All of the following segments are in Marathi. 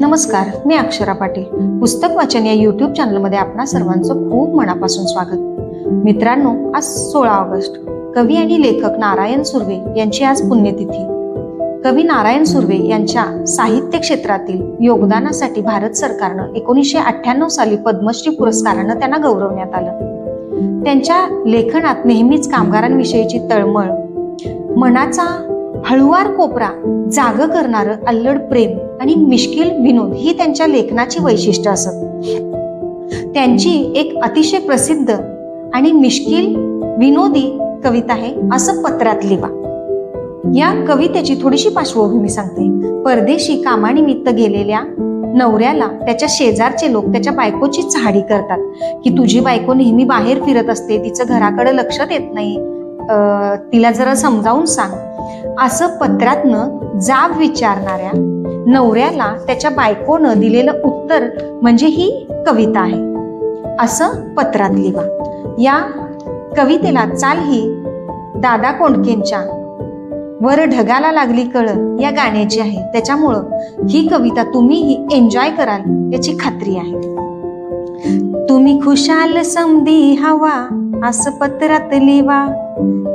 नमस्कार मी अक्षरा पाटील. पुस्तक वाचन या युट्यूब चॅनलमध्ये आपणा सर्वांचं खूप मनापासून स्वागत. मित्रांनो आज सोळा ऑगस्ट. कवी आणि लेखक नारायण सुर्वे यांची आज पुण्यतिथी. कवी नारायण सुर्वे यांच्या साहित्य क्षेत्रातील योगदानासाठी भारत सरकारनं एकोणीसशे अठ्ठ्याण्णव साली पद्मश्री पुरस्कारानं त्यांना गौरवण्यात आलं. त्यांच्या लेखनात नेहमीच कामगारांविषयीची तळमळ मनाचा हळुवार कोपरा जाग करणारं अल्लड प्रेम आणि मिश्किल विनोद ही त्यांच्या लेखनाची वैशिष्ट्य असत. त्यांची एक अतिशय प्रसिद्ध आणि मिश्किल विनोदी कविता आहे असं पत्रात लिहा या कवितेची थोडीशी पार्श्वभूमी सांगते. परदेशी कामानिमित्त गेलेल्या नवऱ्याला त्याच्या शेजारचे लोक त्याच्या बायकोची चहाडी करतात. की तुझी बायको नेहमी बाहेर फिरत असते तिचं घराकडे लक्ष देत नाही. तिला जरा समजावून सांग. असं पत्रातनं जाब विचारणाऱ्या नवऱ्याला त्याच्या बायकोनं दिलेलं उत्तर म्हणजे ही कविता आहे. असं पत्रात लिहा या कवितेला चाल ही दादा कोंडकेंच्या. वर ढगाला लागली कळ या गाण्याची आहे. त्याच्यामुळं ही कविता तुम्हीही एन्जॉय कराल याची खात्री आहे. तुम्ही खुशाल समधी हवा असं पत्रात लिवा.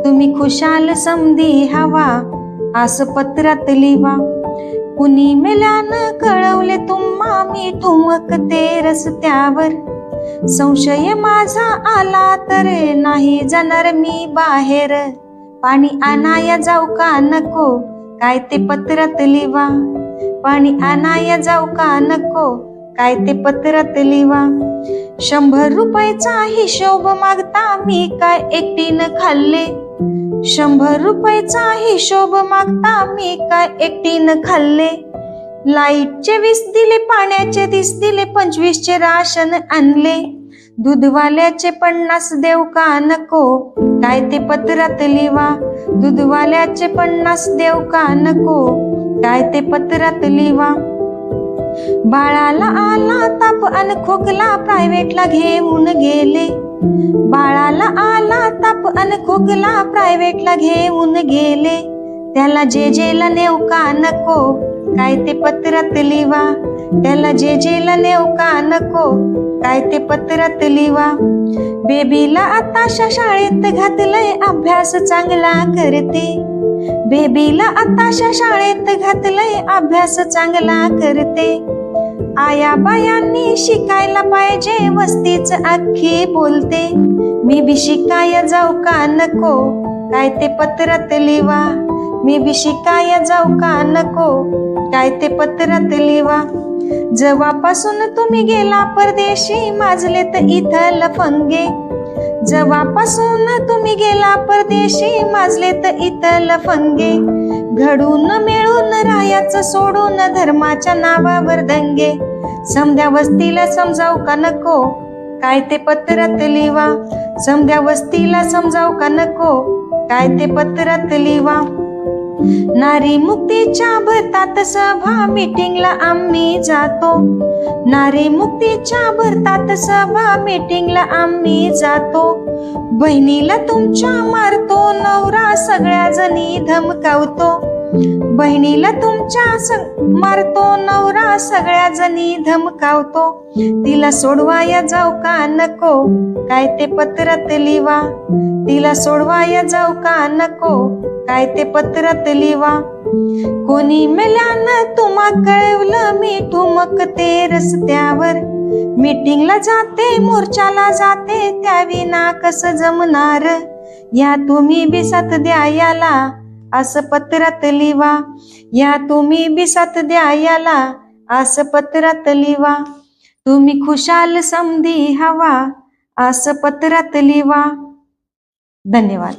तुम्ही खुशाल समधी हवा असं पत्रात लिवा. कुणी मेल्यानं कळवले तुम्हा मी ठुमकते रस्त्यावर. संशय माझा आला तर नाही जाणार मी बाहेर. पाणी आणाया जाऊ का नको काय ते पत्रात लिवा. पाणी आणाया जाऊ का नको काय ते पत्रात लिवा. शंभर रुपयाचा हिशोब मागता मी काय एकटीनं खाल्ले? शंभर रुपयाचा हिशोब मागता मी काय एकटीनं खाल्ले? लाईटचे वीस दिले पाण्याचे तीस दिले पंचवीसचे राशन आणले. दूधवाल्याचे पन्नास देव का नको? काय ते पत्रात लिवा. दूधवाल्याचे पन्नास देव का नको? काय ते पत्रात लिवा. बाळाला आला ताप अन खोकला प्रायव्हेटला घेऊन गेले. बाळाला आला ताप अन खोकला प्रायव्हेटला घेऊन गेले. त्याला जे जेला नेऊ का नको काय ते पत्रात लिवा. त्याला जे जेला नेऊ का नको काय ते पत्रात लिवा. बेबीला आताशा शाळेत घातलंय अभ्यास चांगला करते. बेबीला आताशा शाळेत घातलंय अभ्यास चांगला करते. आया बायांनी शिकायला पाहिजे वस्तीच अख्खी बोलते. मी बी शिकाय जाऊ का नको काय ते पत्रात लिवा. मी बी शिकाय जाऊ का नको काय ते पत्रात लिवा. जेव्हापासून तुम्ही गेला परदेशी माजले तर इथं लफंगे. जेव्हापासून तुम्ही गेला परदेशी माजले तर इतर लफंगे. घडून मिळून रायाच सोडून धर्माच्या नावावर दंगे. समध्या वस्तीला समजावू का नको? काय ते पत्रात लिवा? समध्या वस्तीला समजावू का नको? काय ते पत्रात लिवा? नारी मुक्तीच्या भरतात सभा मीटिंगला आम्ही जातो. नारी मुक्तीच्या भरतात सभा मीटिंगला आम्ही जातो. बहिणीला तुमच्या मारतो नवरा सगळ्या जणी धमकावतो. बहिणीला तुमच्या स- मारतो नवरा सगळ्या जणी धमकावतो. तिला सोडवाया जाऊ का नको काय ते पत्रात लिवा. तिला सोडवाया जाऊ का नको काय ते पत्रात लिवा. कोणी मेल्यानं तुम्हा कळवलं मी ठुमकते रस्त्यावर. मीटिंगला जाते मोर्चाला जाते त्या विना कस जमणार? या तुम्ही बी द्या याला. असं पत्रात लिवा या तुम्ही बी साथ द्या याला असं पत्रात लिवा तुम्ही खुशाल समधी हवा असं पत्रात लिवा धन्यवाद.